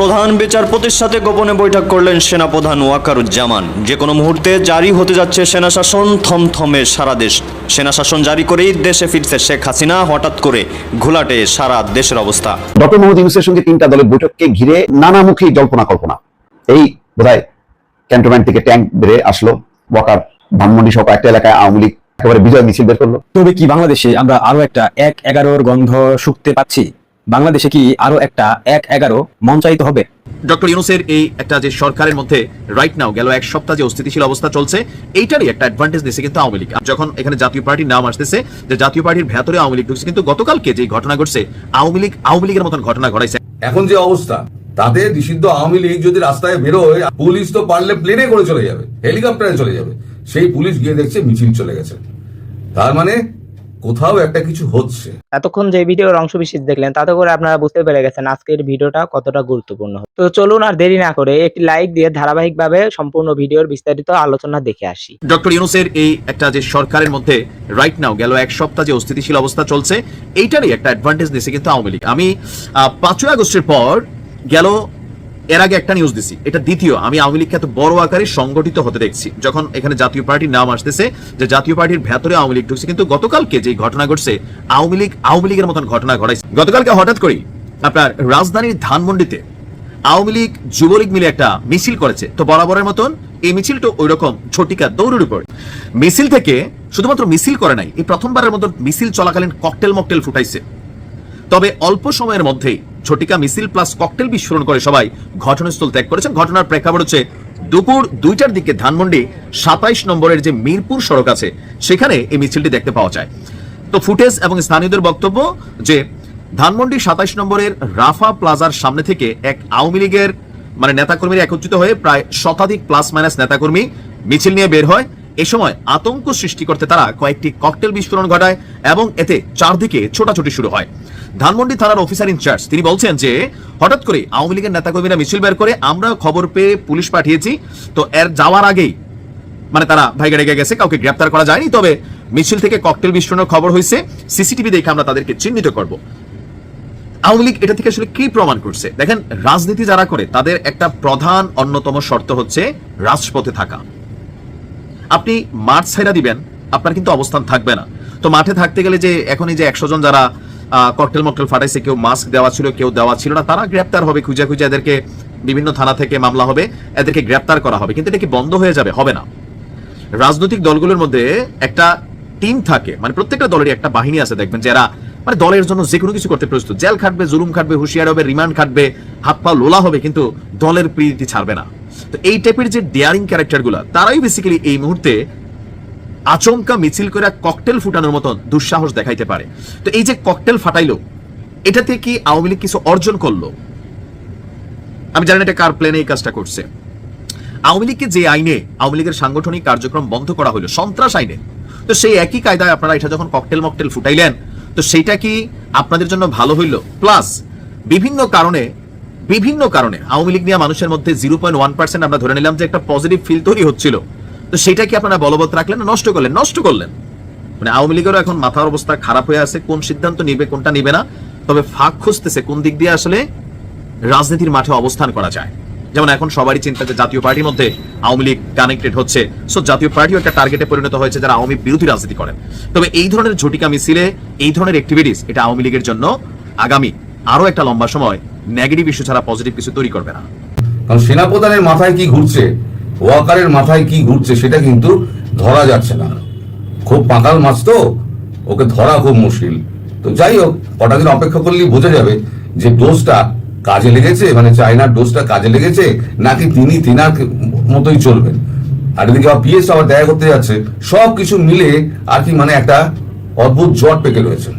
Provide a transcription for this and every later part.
প্রধান বিচারপতির সাথে গোপনে বৈঠক করলেন সেনাপ্রধান ওয়াকারুজ্জামান। যে কোনো মুহূর্তে জারি হতে যাচ্ছে সেনা শাসন থমথমে সারা দেশ। সেনা শাসন জারি করেই দেশে ফিরছে শেখ হাসিনা হঠাৎ করে ঘোলাটে সারা দেশের অবস্থা। ডক্টর মোহাম্মদ ইউনুসের সঙ্গে তিনটা দলের বৈঠককে ঘিরে নানামুখী জল্পনা কল্পনা এই বোধহয় ক্যান্টনমেন্ট থেকে ট্যাঙ্ক বেড়ে আসলো। ওয়াকার ধানমন্ডি সহ একটা এলাকায় আওয়ামী লীগ একেবারে বিজয় মিছিল বের করল। তবে কি বাংলাদেশে আমরা আরও একটা এক এগারোর গন্ধ শুকতে পাচ্ছি? বাংলাদেশে কি আরও একটা এক এগারো মঞ্চায়িত হবে? ডক্টর ইউনুসের এই একটা যে সরকারের মধ্যে রাইট নাও গেল এক সপ্তাহ যে অস্থিতিশীল অবস্থা চলছে এইটারই একটা অ্যাডভান্টেজ দিচ্ছে কিন্তু আওয়ামী লীগ। যখন এখানে জাতীয় পার্টির নাম আসতেছে যে জাতীয় পার্টির ভেতরে আওয়ামী লীগ ঢুকছে কিন্তু গতকালকে যে ঘটনা ঘটছে আওয়ামী লীগ আওয়ামী লীগের মতন ঘটনা ঘটাইছে। এখন যে অবস্থা তাতে নিষিদ্ধ আওয়ামী লীগ যদি রাস্তায় বেরোয় পুলিশ তো পারলে প্লেনে করে চলে যাবে হেলিকপ্টারে চলে যাবে। সেই পুলিশ গিয়ে দেখছে মিছিল চলে গেছে। তার মানে কোথাও একটা কিছু হচ্ছে। এতক্ষণ যে ভিডিওর অংশ বিশেষ দেখলেন তাতে করে আপনারা বুঝতে পেরে গেছেন আজকের ভিডিওটা কতটা গুরুত্বপূর্ণ। তো চলুন আর দেরি না করে একটি লাইক দিয়ে ধারাবাহিকভাবে সম্পূর্ণ ভিডিওর বিস্তারিত আলোচনা দেখে আসি। ডক্টর ইউনুসের এই একটা যে সরকারের মধ্যে রাইট নাও গেল এক সপ্তাহ যে অস্থিতিশীল অবস্থা চলছে এইটারই একটা অ্যাডভান্টেজ দিচ্ছে কিন্তু আওয়ামী লীগ। আমি পাঁচই আগস্টের পর গেল এর আগে একটা নিউজ দিছি, এটা দ্বিতীয়। আমি আওয়ামী লীগকে এত বড় আকারে সংগঠিত হতে দেখছি। যখন এখানে জাতীয় পার্টির নাম আসতেছে, যে জাতীয় পার্টির ভেতরে আওয়ামী লীগ ঢুকছে, কিন্তু গতকালকে যে ঘটনা ঘটছে, আওয়ামী লীগ আওয়ামী লীগের মতন ঘটনা ঘটাইছে। গতকালকে হঠাৎ করেই আপনার রাজধানীর ধানমন্ডিতে আওয়ামী লীগ যুবলীগ মিলে একটা মিছিল করেছে। তো বরাবরের মতন এই মিছিলটা ওই রকম ছোটিকা দৌড়ের উপর। মিছিল থেকে শুধুমাত্র মিছিল করে নাই, এই প্রথমবারের মতন মিছিল চলাকালীন ককটেল মকটেল ফুটাইছে। তবে অল্প সময়ের মধ্যেই ঝটিকা মিছিল প্লাস ককটেল বিস্ফোরণ করে সবাই। ঘটনাস্থল ত্যাগ করেছেন। ঘটনার প্রেক্ষাপট হচ্ছে দুপুর দুইটার দিকে ধানমন্ডি সাতাইশ নম্বরের যে মিরপুর সড়ক আছে, সেখানে এই মিছিলটি দেখতে পাওয়া যায়। তো ফুটেজ এবং স্থানীয়দের বক্তব্য যে ধানমন্ডি সাতাইশ নম্বরের রাফা প্লাজার সামনে থেকে এক আওয়ামী লীগের মানে নেতাকর্মীরা একত্রিত হয়ে প্রায় শতাধিক প্লাস মাইনাস নেতাকর্মী মিছিল নিয়ে বের হয়। এ সময় আতঙ্ক সৃষ্টি করতে তারা কয়েকটি ককটেল বিস্ফোরণ ঘটায় এবং এতে চারদিকে ছোটাছুটি শুরু হয়। ধানমন্ডি থানার অফিসার ইনচার্জ তিনি বলছেন যে, হঠাৎ করে আওয়ামী লীগের নেতাকর্মীরা মিছিল বের করে আমরা খবর পেয়ে পুলিশ পাঠিয়েছি, তো এর যাওয়ার আগেই মানে তারা ভাইগা রেগে গেছে, কাউকে গ্রেপ্তার করা যায়নি, তবে মিছিল থেকে ককটেল বিস্ফোরণের খবর হয়েছে। সিসিটিভি দেখে আমরা তাদেরকে চিহ্নিত করব। আওয়ামী লীগ এটা থেকে আসলে কি প্রমাণ করছে? দেখেন, রাজনীতি যারা করে, তাদের একটা প্রধান অন্যতম শর্ত হচ্ছে রাজপথে থাকা। আপনি মাঠ ছেড়া দিবেন, আপনার কিন্তু অবস্থান থাকবে না। তো মাঠে থাকতে গেলে যে এখন এই যে একশো জন যারা ককটেল মকটেল ফাটাইছে, কেউ মাস্ক দেওয়া ছিল, কেউ দেওয়া ছিল না, তারা গ্রেপ্তার হবে খুঁজে খুঁজে এদেরকে বিভিন্ন থানা থেকে মামলা হবে, এদেরকে গ্রেপ্তার করা হবে। কিন্তু এটা কি বন্ধ হয়ে যাবে? হবে না। রাজনৈতিক দলগুলোর মধ্যে একটা টিম থাকে মানে প্রত্যেকটা দলেরই একটা বাহিনী আছে, দেখবেন যারা মানে দলের জন্য যে কোনো কিছু করতে প্রস্তুত। জেল খাটবে, জুলুম খাটবে, হুঁশিয়ার হবে, রিমান্ড খাটবে হাত পা লোলা হবে, কিন্তু দলের প্রীতি ছাড়বে না। তো এই টাইপের যে ডেয়ারিং ক্যারেক্টারগুলা, তারাই বেসিক্যালি এই মুহূর্তে আচমকা মিছিল করে ককটেল ফুটানোর মতন দুঃসাহস দেখাইতে পারে। তো এই যে ককটেল ফাটাইলো এটাতে কি আওয়ামী লীগ কিছু অর্জন করল। আমি জানি এটা কার প্ল্যানে এই কাজটা করছে। আওয়ামী লীগকে যে আইনে, আওয়ামী লীগের সাংগঠনিক কার্যক্রম বন্ধ করা হলো, সন্ত্রাস আইনে, তো সেই একই কায়দায় আপনারা এটা যখন ককটেল মকটেল ফুটাইলেন, তো সেইটা কি আপনাদের জন্য ভালো হইল? প্লাস বিভিন্ন কারণে বিভিন্ন কারণে আওয়ামী লীগ নিয়ে মানুষের মধ্যে জিরো পয়েন্ট ওয়ান পার্সেন্ট আমরা ধরে নিলাম যে একটা পজিটিভ ফিল তৈরি হচ্ছিল। তো সেটা কি আপনারা বলবৎ রাখলেন নষ্ট করলেন? নষ্ট করলেন। মানে আওয়ামী লীগেরও এখন মাথার অবস্থা খারাপ হয়ে আছে, কোন সিদ্ধান্ত নিবে, কোনটা নিবে না। তবে ফাঁক খুঁজতেছে কোন দিক দিয়ে আসলে রাজনীতির মাঠে অবস্থান করা যায়। যেমন এখন সবারই চিন্তা যে জাতীয় পার্টির মধ্যে আওয়ামী লীগ কানেক্টেড হচ্ছে। সো জাতীয় পার্টিও একটা টার্গেটে পরিণত হয়েছে যারা আওয়ামী বিরোধী রাজনীতি করেন। তবে এই ধরনের ঝটিকা মিছিলে, এই ধরনের অ্যাক্টিভিটিস এটা আওয়ামী লীগের জন্য আগামী আরও একটা লম্বা সময় নেগেটিভ ইস্যু ছাড়া পজিটিভ কিছু তৈরি করবে না। কারণ সেনাপ্রধানের মাথায় কি ঘুরছে, ওয়াকারের মাথায় কি ঘুরছে, সেটা কিন্তু ধরা যাচ্ছে না। খুব পাকাল মাছ তো, ওকে ধরা খুব মুশকিল। তো যাই হোক, কটা দিন অপেক্ষা করলেই বোঝা যাবে যে ডোজটা কাজে লেগেছে মানে চায়নার ডোজটা কাজে লেগেছে, নাকি তিনি তিনার মতোই চলবেন। আর এদিকে আবার পিএস আবার দেখা করতে যাচ্ছে, সব কিছু মিলে আর কি মানে একটা অদ্ভুত জট পেকে রয়েছে।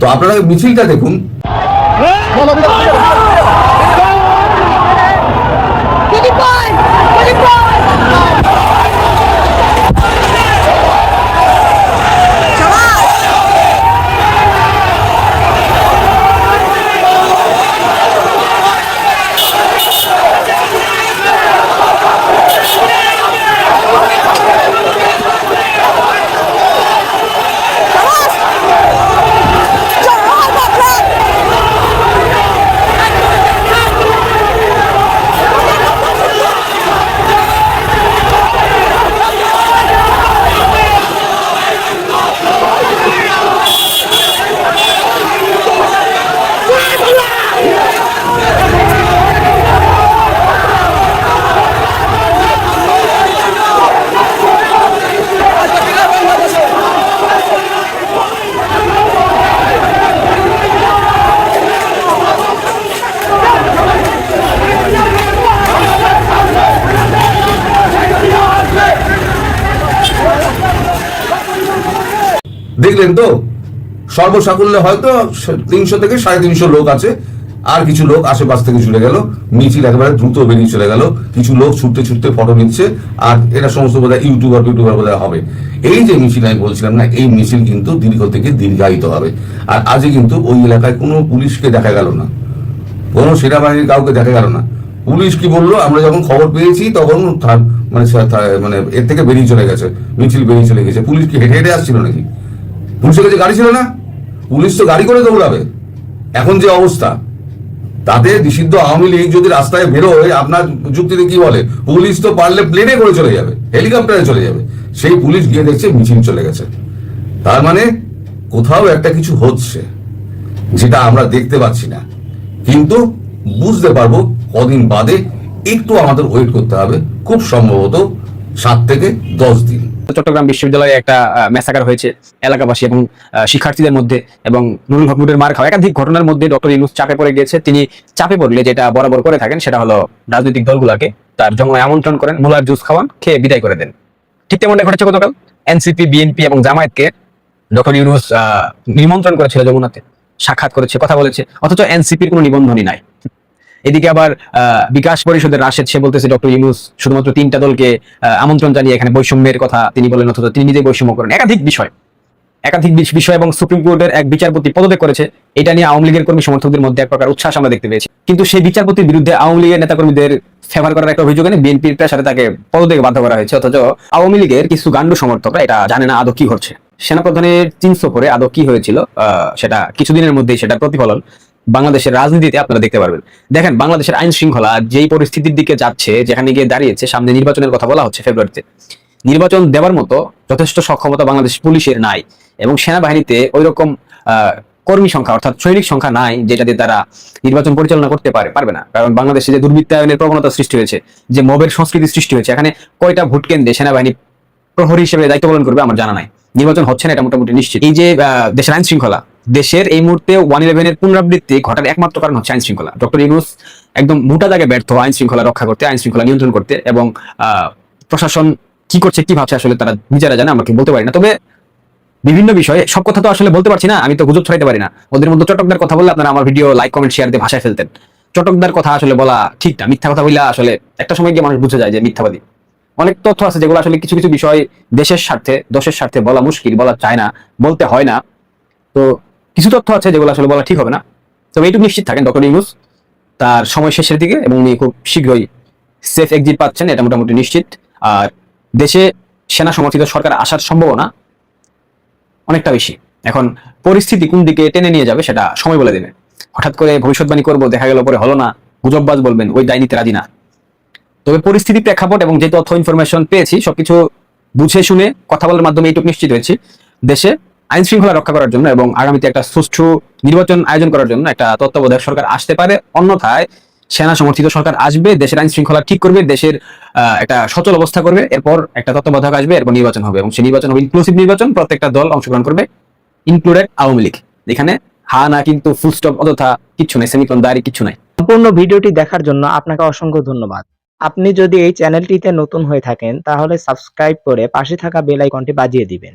তো আপনারা মিছিলটা দেখুন। Kitty দেখলেন তো? সর্বসাকুল্যে হয়তো তিনশো থেকে সাড়ে তিনশো লোক আছে। আর কিছু লোক আশেপাশ থেকে চলে গেল। মিছিল একেবারে দ্রুত বেরিয়ে চলে গেল। কিছু লোক ছুটতে ছুটতে ফটো নিচ্ছে। আর এটা সমস্ত বোধহয় ইউটিউবার ইউটিউবার বোধহয় হবে। এই যে মিছিল আমি বলছিলাম না, এই মিছিল কিন্তু দীর্ঘ থেকে দীর্ঘায়িত হবে। আর আজকে কিন্তু ওই এলাকায় কোনো পুলিশকে দেখা গেল না। কোনো সেনাবাহিনীর কাউকে দেখা গেল না। পুলিশ কি বলল? আমরা যখন খবর পেয়েছি, তখন মানে মানে এর থেকে বেরিয়ে চলে গেছে। মিছিল বেরিয়ে চলে গেছে। পুলিশ কি হেঁটে হেঁটে আসছিল নাকি? পুলিশের কাছে গাড়ি ছিল না। পুলিশ তো গাড়ি করে দৌড়াবে। এখন যে অবস্থা, তাতে নিষিদ্ধ আওয়ামী লীগ যদি রাস্তায় বেরোয়, আপনার যুক্তিতে কি বলে? পুলিশ তো পারলে প্লেনে করে চলে যাবে, হেলিকপ্টারে চলে যাবে। সেই পুলিশ গিয়ে দেখছে মিছিল চলে গেছে। তার মানে কোথাও একটা কিছু হচ্ছে, যেটা আমরা দেখতে পাচ্ছি না। কিন্তু বুঝতে পারব, কদিন বাদে একটু আমাদের ওয়েট করতে হবে। খুব সম্ভবত সাত থেকে দশ দিন। চট্টগ্রাম বিশ্ববিদ্যালয়ে একটা মেসাকার হয়েছে এলাকাবাসী এবং শিক্ষার্থীদের মধ্যে এবং নুরুল হক নুরের মার খাওয়া। একাধিক ঘটনার মধ্যে ডক্টর ইউনুস চাপে পড়ে গিয়েছে। তিনি চাপে পড়লে যেটা বরাবর করে থাকেন সেটা হলো রাজনৈতিক দলগুলোকে তার জঙ্গলে আমন্ত্রণ করেন, মুলার জুস খাওয়ান, খেয়ে বিদায় করে দেন। ঠিক তেমনটা ঘটেছে গতকাল। এনসিপি, বিএনপি এবং জামায়াতকে ডক্টর ইউনুস নিমন্ত্রণ করেছিল যমুনাতে, সাক্ষাৎ করেছে, কথা বলেছে। অথচ এনসিপির কোনো নিবন্ধনই নাই। এদিকে আবার বিকাশ পরিষদের রাশেদ, সে বলতেছে ডক্টর ইউনুস শুধুমাত্র তিনটা দলকে আমন্ত্রণ জানিয়ে এখানে বৈষম্যের কথা তিনি বলেন, অথচ তিনি নিজে বৈষম্য করেন। একাধিক বিষয় একাধিক বিষয় এবং সুপ্রিম কোর্টের এক বিচারপতি পদত্যাগ করেছে। এটা নিয়ে আওয়ামী লীগের কর্মী সমর্থকদের মধ্যে এক প্রকার উচ্ছ্বাস আমরা দেখতে পেয়েছি। কিন্তু সেই বিচারপতির বিরুদ্ধে আওয়ামী লীগের নেতাকর্মীদের ফেভার করার একটা অভিযোগ এনে বিএনপির প্রেসারে তাকে পদত্যাগে বাধ্য করা হয়েছে। অথচ আওয়ামী লীগের কিছু গান্ডু সমর্থকরা এটা জানে না আদৌ কি ঘটছে। সেনাপ্রধানের চীন সফরে আদৌ কি হয়েছিল সেটা কিছুদিনের মধ্যেই সেটা প্রতিফলন। বাংলাদেশের রাজনীতিতে আপনারা দেখতে পারবেন। দেখেন, বাংলাদেশের আইন শৃঙ্খলা যেই পরিস্থিতির দিকে যাচ্ছে, যেখানে গিয়ে দাঁড়িয়েছে, সামনে নির্বাচনের কথা বলা হচ্ছে ফেব্রুয়ারিতে নির্বাচন দেওয়ার মতো যথেষ্ট সক্ষমতা বাংলাদেশ পুলিশের নাই এবং সেনাবাহিনীতে ওই রকম কর্মী সংখ্যা অর্থাৎ সৈনিক সংখ্যা নাই যেটা দিয়ে তারা নির্বাচন পরিচালনা করতে পারে, পারবে না। কারণ বাংলাদেশে যে দুর্বৃত্তায়নের প্রবণতা সৃষ্টি হয়েছে, যে মবের সংস্কৃতি সৃষ্টি হয়েছে, এখানে কয়টা ভোট কেন্দ্রে সেনাবাহিনী প্রহরী হিসেবে দায়িত্ব পালন করবে আমার জানা নাই। নির্বাচন হচ্ছে না এটা মোটামুটি নিশ্চিত। এই যে দেশের আইন শৃঙ্খলা দেশের এই মুহূর্তে ওয়ান ইলেভেনের পুনরাবৃত্তি ঘটার একমাত্র কারণ হচ্ছে আইন শৃঙ্খলা। ডক্টর ইউনুস একদম মোটা দাগে ব্যর্থ আইন শৃঙ্খলা রক্ষা করতে, আইন শৃঙ্খলা নিয়ন্ত্রণ করতে এবং প্রশাসন কি করছে, কি ভাবছে আসলে তারা নিজেরা জানে আমাকে বলতে পারি না। তবে বিভিন্ন বিষয়ে সব কথা তো আসলে বলতে পারছি না, আমি তো গুজব ছড়াইতে পারি না। ওদের মধ্যে চটকদার কথা বললে আপনারা আমার ভিডিও লাইক কমেন্ট শেয়ার দিয়ে ভাষায় ফেলতেন। চটকদার কথা আসলে বলা ঠিক না, মিথ্যা কথা বললে আসলে একটা সময় গিয়ে মানুষ বুঝে যায় যে মিথ্যাবাদী। অনেক তথ্য আছে যেগুলো আসলে কিছু কিছু বিষয় দেশের স্বার্থে দশের স্বার্থে বলা মুশকিল, বলা চায় না, বলতে হয় না। তো কিছু তথ্য আছে যেগুলো আসলে বলা ঠিক হবে না। তবে এইটুকু নিশ্চিত থাকেন ডক্টর ইউনুস, তার সময় শেষের দিকে এবং উনি খুব শীঘ্রই সেফ এক্সিট পাচ্ছেন, এটা মোটামুটি নিশ্চিত। আর দেশে সেনা সমর্থিত সরকার আসার সম্ভাবনা অনেকটা বেশি। এখন পরিস্থিতি কোন দিকে টেনে নিয়ে যাবে সেটা সময় বলে দেবে। হঠাৎ করে ভবিষ্যৎবাণী করব, দেখা গেল পরে হলো না, গুজববাজ বলবেন, ওই দায় নিতে রাজি না। তবে পরিস্থিতি প্রেক্ষাপট এবং যে তথ্য ইনফরমেশন পেয়েছি, সবকিছু বুঝে শুনে কথা বলার মাধ্যমে এইটুকু নিশ্চিত হয়েছি। দেশে আইন শৃঙ্খলা রক্ষা করার জন্য এবং আগামীতে একটা সুষ্ঠু নির্বাচন আয়োজন করার জন্য একটা তত্ত্বাবধায়ক সরকার আসতে পারে। অন্যথায় সেনা সমর্থিত সরকার আসবে, দেশের আইন শৃঙ্খলা ঠিক করবে, দেশের একটা সচল অবস্থা করবে, এরপর একটা তত্ত্বাবধায়ক আসবে, এরপর নির্বাচন হবে এবং সেই নির্বাচন হবে ইনক্লুসিভ নির্বাচন, প্রত্যেকটা দল অংশগ্রহণ করবে ইনক্লুডেড আওয়ামী লীগ। এখানে হা না কিন্তু ফুল স্টপ অযথা কিছু নেই সেমিকন দাঁড়ি কিছু নাই। সম্পূর্ণ ভিডিওটি দেখার জন্য আপনাকে অসংখ্য ধন্যবাদ। আপনি যদি এই চ্যানেলটিতে নতুন হয়ে থাকেন, তাহলে সাবস্ক্রাইব করে পাশে থাকা বেল আইকনটি বাজিয়ে দিবেন।